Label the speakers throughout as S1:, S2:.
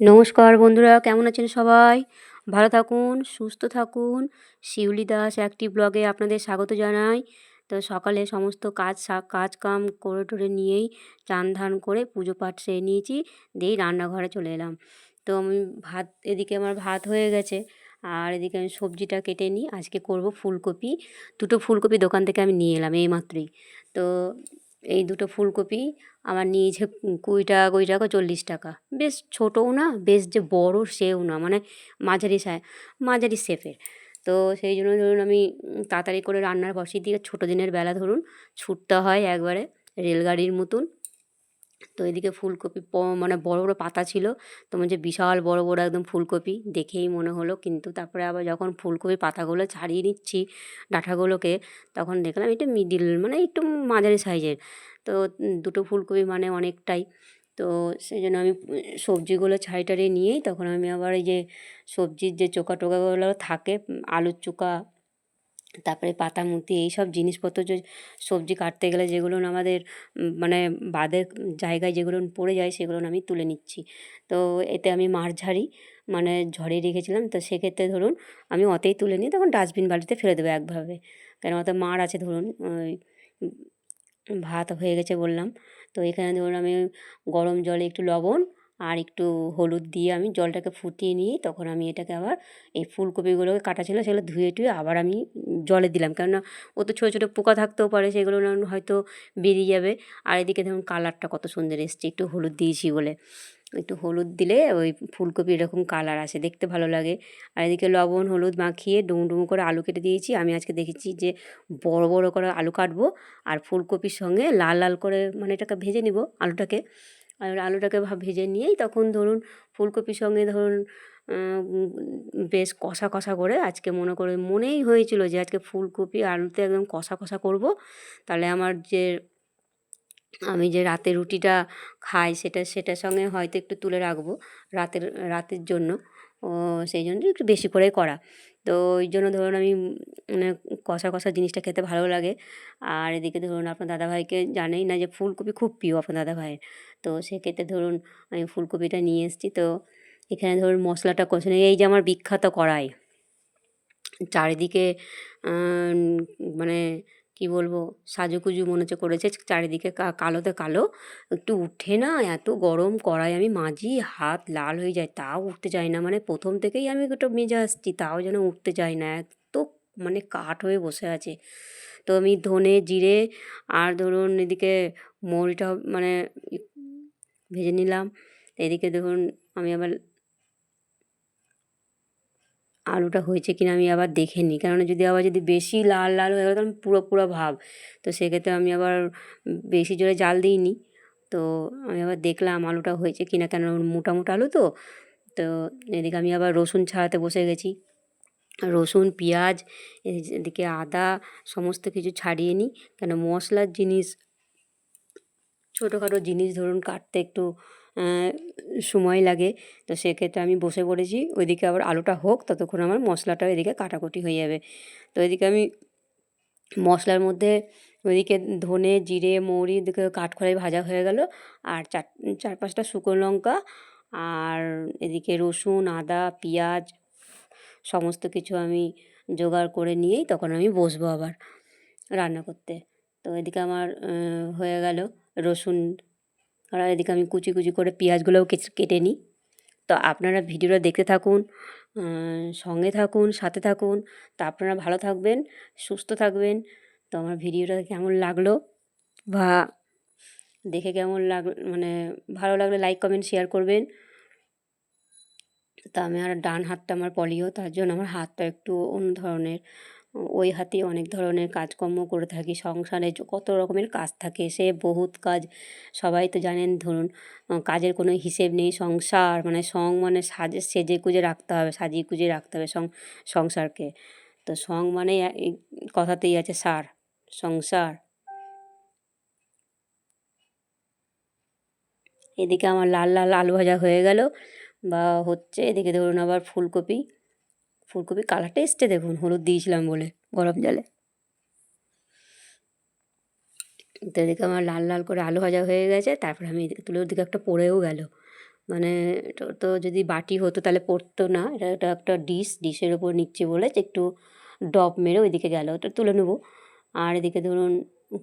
S1: নমস্কার বন্ধুরা, কেমন আছেন সবাই? ভালো থাকুন, সুস্থ থাকুন। শিউলি দাস একটি ব্লগে আপনাদের স্বাগত জানাই। তো সকালে সমস্ত কাজ কাজ কাম করে টরে নিয়েই চান ধান করে পুজো পাঠ সেরে নিয়েছি দিয়েই রান্নাঘরে চলে এলাম। তো আমি ভাত, এদিকে আমার ভাত হয়ে গেছে, আর এদিকে আমি সবজিটা কেটে নিই। আজকে করব ফুলকপি। দুটো ফুলকপি দোকান থেকে আমি নিয়ে এলাম, এই মাত্রই। তো এই দুটো ফুলকপি আমার নিয়েছে কুড়ি টাকা কুড়ি টাকা চল্লিশ টাকা। বেশ ছোটও না, বেশ যে বড় সেও না মানে মাঝারি মাঝারি শেপের। তো সেই জন্য ধরুন আমি তাড়াতাড়ি করে রান্নার বসিয়ে দিয়ে ছোটো দিনের বেলা ধরুন ছুটতে হয় একবারে রেলগাড়ির মতন। তো এদিকে ফুলকপি মানে বড় বড় পাতা ছিল। তো যে বিশাল বড় বড় একদম ফুলকপি। দেখেই মনে হলো। কিন্তু তারপরে আবার যখন ফুলকপি পাতাগুলো ছাড়িয়ে নিচ্ছি ডাঁটাগুলোকে, তখন দেখলাম এটা মিডিল মানে একটু মাঝারি সাইজের। তো দুটো ফুলকপি মানে অনেকটাই। তো সেই জন্য আমি সবজিগুলো ছাড়ি টাড়িয়ে নিয়েই তখন আমি আবার এই যে সবজির যে চোকা টোকাগুলো থাকে, আলুর চোকা তারপরে পাতামুতি এইসব জিনিসপত্র যে সবজি কাটতে গেলে যেগুলো আমাদের মানে বাদের জায়গায় যেগুলো পড়ে যায় সেগুলো আমি তুলে নিচ্ছি। তো এতে আমি মার ঝাড়ি মানে ঝরিয়ে রেখেছিলাম তো সেক্ষেত্রে ধরুন আমি অতেই তুলে নিই তখন ডাস্টবিন বালতিতে ফেলে দেবো একভাবে। কেন অত মার আছে ধরুন, ওই ভাত হয়ে গেছে বললাম। তো এখানে ধরুন আমি গরম জলে একটু লবণ আর একটু হলুদ দিয়ে আমি জলটাকে ফুটিয়ে নিয়ে তখন আমি এটাকে আবার এই ফুলকপিগুলোকে কাটা ছিল সেগুলো ধুয়ে টুয়ে আবার আমি জলে দিলাম। কেননা ও তো ছোটো ছোটো পোকা থাকতেও পারে, সেগুলো হয়তো বেরিয়ে যাবে। আর এদিকে ধরুন কালারটা কত সুন্দর এসছে, একটু হলুদ দিয়েছি বলে। একটু হলুদ দিলে ওই ফুলকপি এরকম কালার আসে, দেখতে ভালো লাগে। আর এদিকে লবণ, হলুদ মাখিয়ে ডুমো ডুমো করে আলু কেটে দিয়েছি। আমি আজকে দেখেছি যে বড় বড় করে আলু কাটবো আর ফুলকপির সঙ্গে লাল লাল করে মানে এটাকে ভেজে নিব আলুটাকে। আর আলুটাকে ভেজে নিয়েই তখন ধরুন ফুলকপির সঙ্গে ধরুন বেশ কষা কষা করে আজকে মনে করে, মনেই হয়েছিল যে আজকে ফুলকপি আলুতে একদম কষা কষা করব। তাহলে আমার যে, আমি যে রাতে রুটিটা খাই সেটা, সেটার সঙ্গে হয়তো একটু তুলে রাখব রাতের রাতের জন্য। ও, সেই জন্য একটু বেশি করেই করা। তো ওই জন্য ধরুন আমি মানে কষা কষা জিনিসটা খেতে ভালো লাগে। আর এদিকে ধরুন আপনার দাদাভাইকে জানেই না যে ফুলকপি খুব প্রিয় আপনার দাদাভাইয়ের। তো সেক্ষেত্রে ধরুন আমি ফুলকপিটা নিয়ে এসেছি তো এখানে ধরুন মশলাটা কষে নেই এই যে আমার বিখ্যাত কড়াই। চারিদিকে মানে কি বলব সাজুকুজু মনে হচ্ছে করেছে, চারিদিকে কালোতে কালো। একটু উঠে না, এত গরম কড়াই আমি মাজি, হাত লাল হয়ে যায়, তাও উঠতে চায় না। মানে প্রথম থেকেই আমি একটু মেজে আসছি, তাও যেন উঠতে চায় না। এত মানে কাঠ হয়ে বসে আছে। তো আমি ধনে, জিরে আর ধরুন এদিকে মৌরিটা মানে ভেজে নিলাম। এদিকে ধরুন আমি আবার আলুটা হয়েছে কিনা আমি আবার দেখে নিই কেননা যদি আবার যদি বেশি লাল লাল হয়ে গেলো তখন পুরো পুরো ভাব। তো সেক্ষেত্রে আমি আবার বেশি জোরে জাল দিইনি। তো আমি আবার দেখলাম আলুটা হয়েছে কিনা কেন মোটা মোটা আলু তো। তো এদিকে আমি আবার রসুন ছাড়াতে বসে গেছি। রসুন, পেঁয়াজ, এদিকে আদা, সমস্ত কিছু ছাড়িয়ে নিই। কেন মশলার জিনিস, ছোটোখাটো জিনিস ধরুন, কাটতে একটু সময় লাগে। তো সেক্ষেত্রে আমি বসে পড়েছি। ওইদিকে আবার আলুটা হোক, ততক্ষণ আমার মশলাটা এদিকে কাটাকুটি হয়ে যাবে। তো এদিকে আমি মশলার মধ্যে ওইদিকে ধনে, জিরে, মৌরি, এদিকে কাঠখড়াই ভাজা হয়ে গেল। আর চার চার পাঁচটা শুকনো লঙ্কা আর এদিকে রসুন, আদা, পেঁয়াজ সমস্ত কিছু আমি জোগাড় করে নিয়েই তখন আমি বসবো আবার রান্না করতে। তো এদিকে আমার হয়ে গেল রসুন আর এদিকে আমি কুচি কুচি করে পেঁয়াজগুলোও কেটে নিই। তো আপনারা ভিডিওটা দেখতে থাকুন সঙ্গে থাকুন, সাথে থাকুন। তো আপনারা ভালো থাকবেন, সুস্থ থাকবেন। তো আমার ভিডিওটা কেমন লাগল বা দেখে কেমন লাগ মানে ভালো লাগলে লাইক, কমেন্ট, শেয়ার করবেন। তা আমি আর ডান হাতটা আমার পলিও, তার জন্য আমার হাতটা একটু অন্য ধরনের। ওই হাতে অনেক ধরনের কাজকর্ম করে থাকি, সংসারে কত রকমের কাজ থাকে, সে বহুত কাজ। সবাই তো জানেন, ধরুন কাজের কোনো হিসেব নেই, সংসার মানে সং মানে সাজে, সেজে গুজে রাখতে হবে, সাজিয়ে গুজে রাখতে হবে সং, সংসারকে। তো সং মানে কথাতেই আছে সার, সংসার। এদিকে আমার লাল লাল আলু ভাজা হয়ে গেল, বা হচ্ছে এদিকে ধরুন আবার ফুলকপি। ফুলকপি কালারটা এসছে দেখুন, হলুদ দিয়েছিলাম বলে, গরম জলে। তো এদিকে আমার লাল লাল করে আলু ভাজা হয়ে গেছে, তারপরে আমি তুলে ওদিকে একটা পড়েও গেল। মানে তো যদি বাটি হতো তাহলে পড়তো না, এটা এটা একটা ডিশ, ডিশের ওপর নিচ্ছে বলে যে একটু ডব মেরে ওইদিকে গেল, ওটা তুলে নেব। আর এদিকে ধরুন,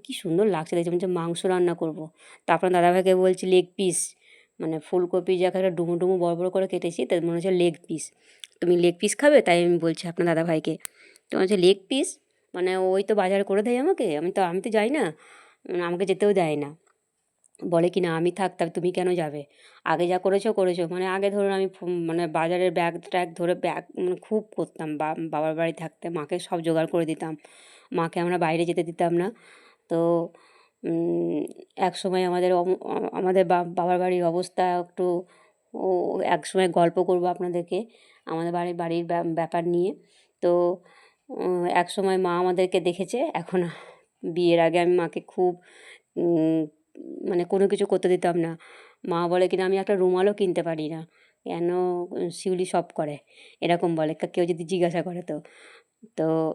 S1: কী সুন্দর লাগছে দেখছি মাংস রান্না করব। তারপর দাদাভাইকে বলছি লেগ পিস মানে ফুলকপি যাকে একটা ডুমো ডুমো বড় বড় করে কেটেছি, তার মনে হচ্ছে লেগ পিস তুমি লেগ পিস খাবে? তাই আমি বলছি আপনার দাদাভাইকে তো মনে হচ্ছে লেগ পিস মানে ওই তো বাজার করে দেয় আমাকে? আমি তো আমি তো যাই না। মানে আমাকে যেতেও দেয় না। বলে কি, না, আমি থাকতাম তুমি কেন যাবে? আগে যা করেছ করেছ। মানে আগে ধরুন আমি মানে বাজারের ব্যাগ ট্যাগ ধরে ব্যাগ মানে খুব করতাম। বাবার বাড়ি থাকতে মাকে সব জোগাড় করে দিতাম। মাকে আমরা বাইরে যেতে দিতাম না। তো এক সময় আমাদের আমাদের বাবার বাড়ির অবস্থা একটু, ও এক সময় গল্প করব আপনাদেরকে, আমাদের বাড়ির বাড়ির ব্যা- ব্যাপার নিয়ে। তো এক সময় মা আমাদেরকে দেখেছে, এখন বিয়ের আগে আমি মাকে খুব মানে কোনো কিছু করতে দিতাম না। মা বলে কিনা, আমি একটা রুমালও কিনতে পারি না। কেন শিউলি সব করে? এরকম বলে কেউ যদি জিজ্ঞাসা করে তো। তো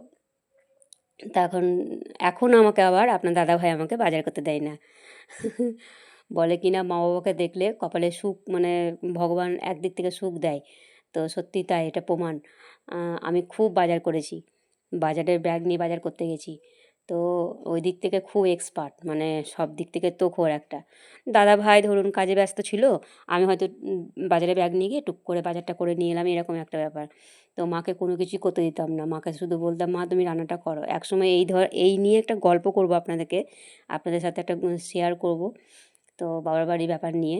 S1: তখন, এখন আমাকে আবার আপনার দাদাভাই আমাকে বাজার করতে দেয় না। বলে কি না মা বাবাকে দেখলে কপালে সুখ মানে ভগবান একদিক থেকে সুখ দেয়। তো সত্যি তাই, এটা প্রমাণ। আমি খুব বাজার করেছি। বাজারের ব্যাগ নিয়ে বাজার করতে গেছি। তো ওই দিক থেকে খুব এক্সপার্ট মানে সব দিক থেকে তোখর একটা। দাদা ভাই ধরুন কাজে ব্যস্ত ছিল, আমি হয়তো বাজারে ব্যাগ নিয়ে গিয়ে টুক করে বাজারটা করে নিয়ে এলাম, এরকম একটা ব্যাপার। তো মাকে কোনো কিছুই করতে দিতাম না, মাকে শুধু বলতাম, মা, তুমি রান্নাটা করো। একসময় এই ধর, এই নিয়ে একটা গল্প করব আপনাদেরকে, আপনাদের সাথে একটা শেয়ার করব, তো বাবার বাড়ির ব্যাপার নিয়ে।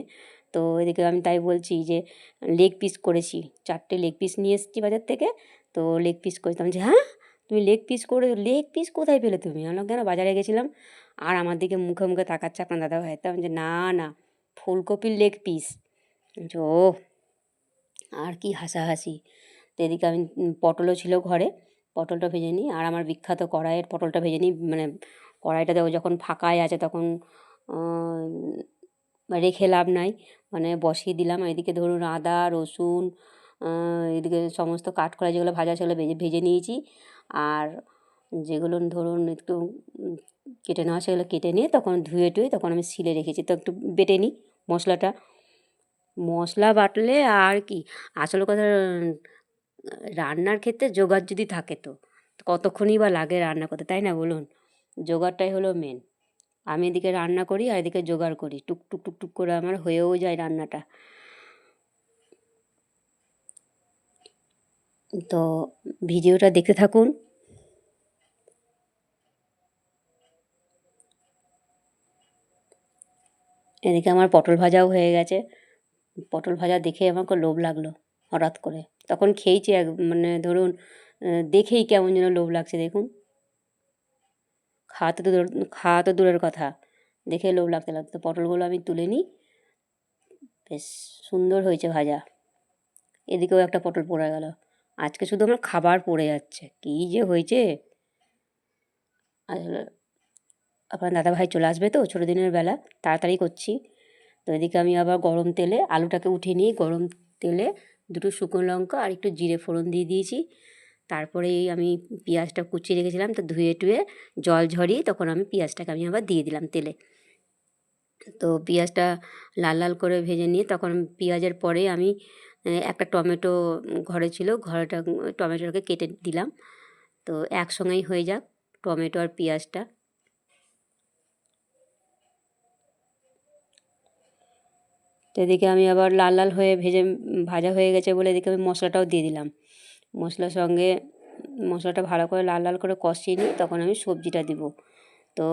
S1: তো এদিকে আমি তাই বলছি যে লেগ পিস করেছি, চারটে লেগ পিস নিয়ে এসেছি বাজার থেকে, তো লেগ পিস করেছি আমি যে হ্যাঁ? তুমি লেগ পিস করে লেগ পিস কোথায় পেলে তুমি? আমি কেন বাজারে গেছিলাম, আর আমার দিকে মুখে মুখে তাকাচ্ছে আপনার দাদা ভাই তো যে না না, ফুলকপির লেগ পিস ও আর কি হাসাহাসি। তো এদিকে আমি পটলও ছিল ঘরে, পটলটা ভেজে নিই, আর আমার বিখ্যাত কড়াইয়ের পটলটা ভেজে নিই মানে কড়াইটা দেখো যখন ফাঁকাই আছে তখন রেখে লাভ নাই মানে বসিয়ে দিলাম। এদিকে ধরুন আদা, রসুন এদিকে সমস্ত কাঠকড়া যেগুলো ভাজা সেগুলো ভেজে ভেজে নিয়েছি। আর যেগুলো ধরুন একটু কেটে নেওয়া, সেগুলো কেটে নিয়ে তখন ধুয়ে টুয়ে তখন আমি সিলে রেখেছি। তো একটু বেটে নিই মশলাটা। মশলা বাটলে আর কি? আসল কথা, রান্নার ক্ষেত্রে জোগাড় যদি থাকে তো কতক্ষণই বা লাগে রান্না করতে, তাই না বলুন? জোগাড়টাই হলো মেন আমি এদিকে রান্না করি আর এদিকে জোগাড় করি। টুক টুক টুক টুক করে আমার হয়েও যায় রান্নাটা। তো ভিডিওটা দেখতে থাকুন। এদিকে আমার পটল ভাজাও হয়ে গেছে। পটল ভাজা দেখে আমার খুব লোভ লাগল হঠাৎ করে। তখন খেয়েছি এক মানে ধরুন দেখেই কেমন যেন লোভ লাগছে, দেখুন। খাওয়া তো দূর, খাওয়া তো দূরের কথা। দেখে লোভ লাগতে লাগতো পটলগুলো আমি তুলে নিই। বেশ সুন্দর হয়েছে ভাজা। এদিকেও একটা পটল পড়ে গেল। আজকে শুধু আমার খাবার পড়ে যাচ্ছে। কী যে হয়েছে? আসলে আপনার দাদাভাই চলে আসবে তো, ছোটো দিনের বেলা, তাড়াতাড়ি করছি। তো এদিকে আমি আবার গরম তেলে আলুটাকে উঠিয়ে নিয়ে গরম তেলে দুটো শুকনো লঙ্কা আর একটু জিরে ফোড়ন দিয়ে দিয়েছি। তারপরে আমি পেঁয়াজটা কুচিয়ে রেখেছিলাম তো ধুয়ে টুয়ে জল ঝরিয়ে তখন আমি পেঁয়াজটাকে আমি আবার দিয়ে দিলাম তেলে। তো পেঁয়াজটা লাল লাল করে ভেজে নিয়ে তখন পেঁয়াজের পরে আমি একটা টমেটো ঘরে ছিল। ঘরেটা টমেটোটাকে কেটে দিলাম। তো একসঙ্গেই হয়ে যাক টমেটো আর পেঁয়াজটা। তো এদিকে আমি আবার লাল লাল হয়ে ভেজে ভাজা হয়ে গেছে বলে এদিকে আমি মশলাটাও দিয়ে দিলাম। মশলার সঙ্গে মশলাটা ভালো করে লাল লাল করে কষিয়ে নিই তখন আমি সবজিটা দিব। তো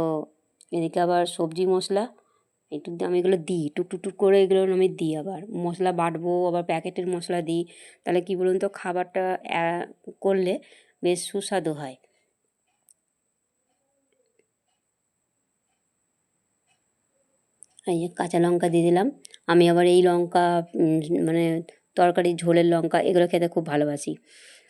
S1: এদিকে আবার সবজি মশলা একটু আমি এগুলো দিই। টুক টুক করে এগুলো আমি দিই আবার। মশলা বাটবো, আবার প্যাকেটের মশলা দিই। তাহলে কী বলুন তো, খাবারটা করলে বেশ সুস্বাদু হয়। এই কাঁচা লঙ্কা দিয়ে দিলাম। আমি আবার এই লঙ্কা মানে তরকারি ঝোলের লঙ্কা, এগুলো খেতে খুব ভালোবাসি।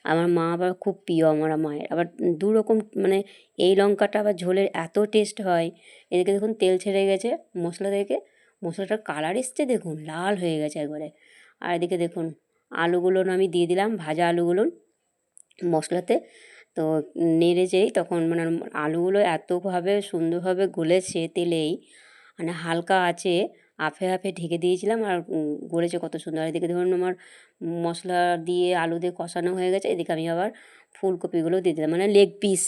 S1: আমার মা আবার খুব প্রিয় আমার মায়ের। আবার দু রকম মানে এই লঙ্কাটা আবার ঝোলের এত টেস্ট হয়, এদিকে দেখুন তেল ছেড়ে গেছে, মশলা থেকে, মশলাটার কালার এসছে দেখুন, লাল হয়ে গেছে একবারে। আর এদিকে দেখুন, আলুগুলো আমি দিয়ে দিলাম, ভাজা আলুগুলো মশলাতে। তো নেড়ে যেই তখন মানে আলুগুলো এতভাবে সুন্দরভাবে গলেছে তেলেই মানে হালকা আছে আফে আফে ঢেকে দিয়েছিলাম আর গড়েছে কত সুন্দর। এদিকে ধরুন আমার মশলা দিয়ে আলু দিয়ে কষানো হয়ে গেছে, এদিকে আমি আবার ফুলকপিগুলো দিয়ে দিলাম মানে লেগ পিস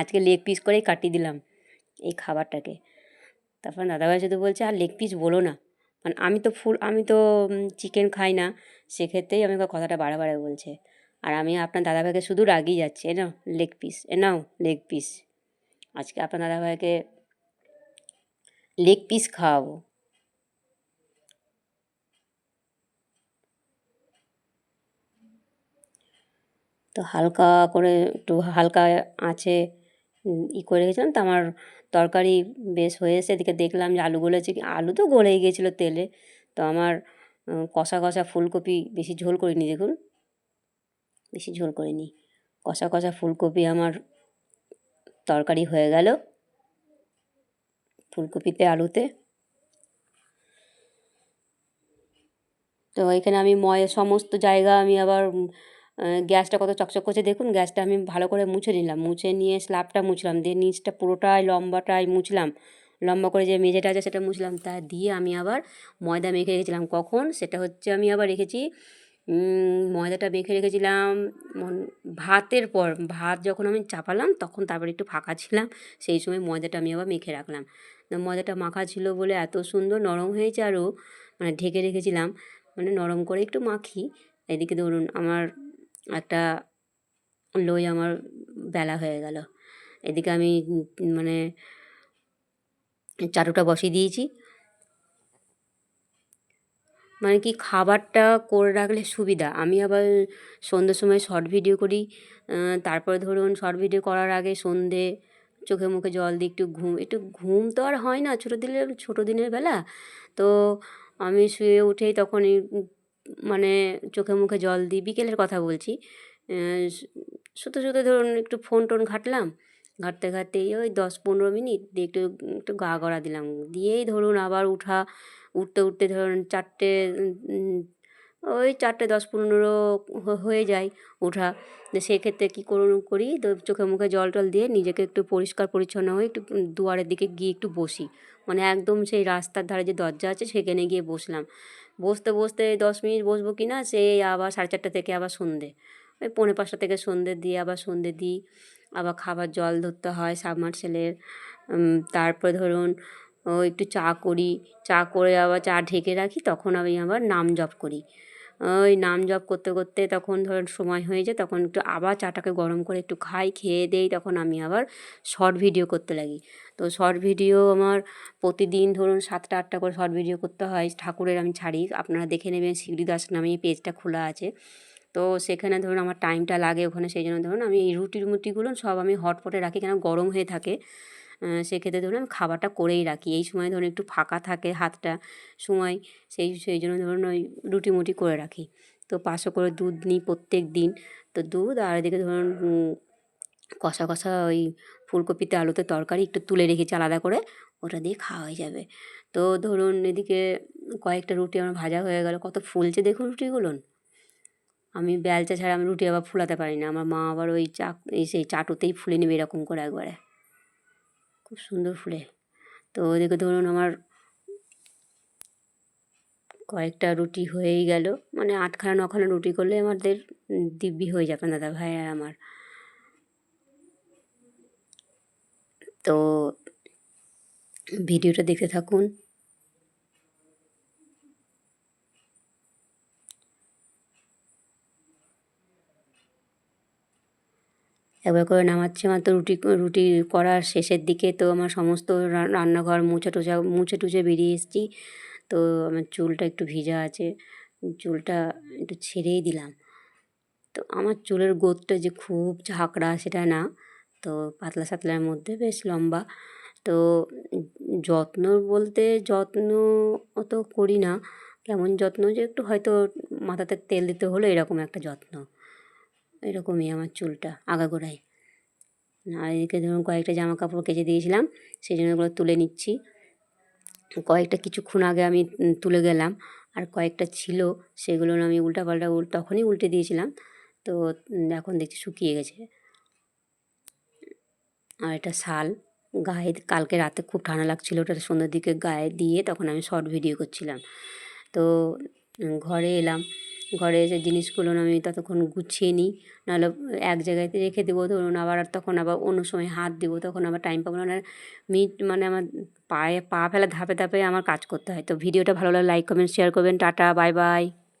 S1: আজকে লেগ পিস করেই কাটিয়ে দিলাম এই খাবারটাকে। তারপর দাদাভাই শুধু বলছে, আর লেগ পিস বলো না। মানে আমি তো ফুল, আমি তো চিকেন খাই না, সেক্ষেত্রেই আমাকে কথাটা বারে বলছে। আর আমি আপনার দাদাভাইকে শুধু রাগিয়ে যাচ্ছি এ নাও লেগ পিস এ নাও লেগ পিস আজকে আপনার দাদাভাইকে লেগ পিস খাওয়াবো। তো হালকা করে একটু হালকা আঁচে ই করে রেখেছিলাম। তো আমার তরকারি বেশ হয়ে এসে এদিকে দেখলাম যে আলু গলেছে কি, আলু তো গলেই গেছিল তেলে। তো আমার কষা কষা ফুলকপি বেশি ঝোল করিনি দেখুন। বেশি ঝোল করিনি। কষা কষা ফুলকপি আমার তরকারি হয়ে গেল। ফুলকপিতে আলুতে। তো এখানে আমি ময়, সমস্ত জায়গা আমি আবার গ্যাসটা কত চকচক করছে দেখুন, গ্যাসটা আমি ভালো করে মুছে নিলাম। মুছে নিয়ে স্ল্যাবটা মুছলাম, দিয়ে নিচটা পুরোটাই লম্বাটাই মুছলাম। লম্বা করে যে মেঝেটা আছে সেটা মুছলাম, তা দিয়ে আমি আবার ময়দা মেখে রেখেছিলাম। কখন? সেটা হচ্ছে আমি আবার রেখেছি ময়দাটা মেখে রেখেছিলাম ভাতের পর। ভাত যখন আমি চাপালাম, তখন তারপর একটু ফাঁকা ছিলাম, সেই সময় ময়দাটা আমি আবার মেখে রাখলাম। ময়দাটা মাখা ছিল বলে এত সুন্দর নরম হয়েছে আরও মানে ঢেকে রেখেছিলাম মানে নরম করে একটু মাখি। এদিকে ধরুন আমার একটা লই আমার বেলা হয়ে গেল। এদিকে আমি মানে চাটুটা বসিয়ে দিয়েছি। মানে কি খাবারটা করে রাখলে সুবিধা? আমি আবার সন্ধ্যের সময় শর্ট ভিডিও করি তারপরে ধরুন শর্ট ভিডিও করার আগে সন্ধে চোখে মুখে জল দিই একটু ঘুম একটু ঘুম তো আর হয় না ছোটো দিনের ছোটো দিনের বেলা। তো আমি শুয়ে উঠেই তখনই উম, মানে চোখে মুখে জল দিই বিকেলের কথা বলছি। শুতে শুতে ধরুন একটু ফোন টোন ঘাটলাম। ঘাঁটতে ঘাঁটতে ওই দশ পনেরো মিনিট দিয়ে একটু একটু গা গড়া দিলাম। দিয়েই ধরুন আবার উঠা উঠতে উঠতে ধরুন চারটে ওই চারটে দশ পনেরো হয়ে যায় ওঠা। সেক্ষেত্রে কী করুন, করি তো চোখে মুখে জল টল দিয়ে নিজেকে একটু পরিষ্কার পরিচ্ছন্ন হয়ে একটু দুয়ারের দিকে গিয়ে একটু বসি। মানে একদম সেই রাস্তার ধারে যে দরজা আছে সেখানে গিয়ে বসলাম। বসতে বসতে দশ মিনিট বসবো কি না সেই আবার সাড়ে চারটে থেকে আবার সন্ধে। ওই পৌনে পাঁচটা থেকে সন্ধে দিয়ে আবার সন্ধে দিই। আবার খাবার জল ধরতে হয় সাবমার্সেলের তারপরে ধরুন একটু চা করি। চা করে আবার চা ঢেকে রাখি, তখন আমি আবার নাম জপ করি। ওই নাম জপ করতে করতে তখন ধরুন সময় হয়ে যায়, তখন একটু আবার চাটাকে গরম করে একটু খাই, খেয়ে দেই, তখন আমি আবার শর্ট ভিডিও করতে লাগি। তো শর্ট ভিডিও আমার প্রতিদিন ধরুন সাতটা, আটটা করে শর্ট ভিডিও করতে হয়, ঠাকুরের আমি ছাড়ি। আপনারা দেখে নেবেন শিউলি দাস নামে পেজটা খোলা আছে। তো সেখানে ধরুন আমার টাইমটা লাগে ওখানে, সেই জন্য ধরুন আমি এই রুটি মুটিগুলো সব আমি হটপটে রাখি কেন? গরম হয়ে থাকে। সেক্ষেত্রে ধরুন আমি খাবারটা করেই রাখি। এই সময় ধরুন একটু ফাঁকা থাকে হাতটা সময়, সেই সেই জন্য ধরুন ওই রুটি মুটি করে রাখি। তো পাঁচশো করে দুধ নিই প্রত্যেক দিন। তো দুধ আর এদিকে ধরুন কষা কষা ওই ফুলকপিতে আলুতে তরকারি একটু তুলে রেখেছি আলাদা করে, ওটা দিয়ে খাওয়া হয়ে যাবে। তো ধরুন এদিকে কয়েকটা রুটি আমার ভাজা হয়ে গেল। কত ফুলছে দেখুন রুটিগুলো। আমি বেলচা ছাড়া আমি রুটি আবার ফুলাতে পারি না। আমার মা আবার ওই চাক, এই সেই চাটুতেই ফুলে নেবে এরকম করে একবারে। খুব সুন্দর ফুলে। তো ওদেরকে ধরুন আমার কয়েকটা রুটি হয়েই গেল। মানে আটখানা, নখানা রুটি করলে আমাদের দিব্যি হয়ে যাবে দাদা ভাই আর আমার। তো ভিডিওটা দেখতে থাকুন। একবার করে নামাচ্ছি আমার তো রুটি রুটি করার শেষের দিকে তো আমার সমস্ত রান্নাঘর মুছে টুচা মুছে টুচে বেরিয়ে এসেছি। তো আমার চুলটা একটু ভিজা আছে, চুলটা একটু ছেড়েই দিলাম। তো আমার চুলের গোদটা যে খুব ঝাঁকড়া সেটা না, তো পাতলা সাতলার মধ্যে বেশ লম্বা। তো যত্ন বলতে যত্ন অত করি না কেমন যত্ন যে একটু হয়তো মাথাতে তেল দিতে হলো এরকম একটা যত্ন। এরকমই আমার চুলটা আগাগোড়ায় আর এদিকে ধরুন কয়েকটা জামা কাপড় কেচে দিয়েছিলাম, সেই জন্য ওগুলো তুলে নিচ্ছি। কয়েকটা কিছুক্ষণ আগে আমি তুলে গেলাম, আর কয়েকটা ছিল, সেগুলো আমি উল্টাপাল্টা উল, তখনই উল্টে দিয়েছিলাম। তো এখন দেখছি শুকিয়ে গেছে। আর এটা শাল, গায়ে কালকে রাতে খুব ঠান্ডা লাগছিল, ওটা সন্ধ্যের দিকে গায়ে দিয়ে তখন আমি শর্ট ভিডিও করছিলাম। তো ঘরে এলাম ঘরে যে জিনিসগুলো আমি ততক্ষণ গুছিয়ে নিই, নাহলে এক জায়গায় রেখে দেবো, ধরুন আবার তখন আবার অন্য সময় হাত দেবো, তখন আবার টাইম পাবো না। মানে মিট মানে আমার পায়ে, পা ফেলা ধাপে ধাপে আমার কাজ করতে হয়। তো ভিডিওটা ভালো লাগলে লাইক কমেন্ট শেয়ার করবেন। Tata bye bye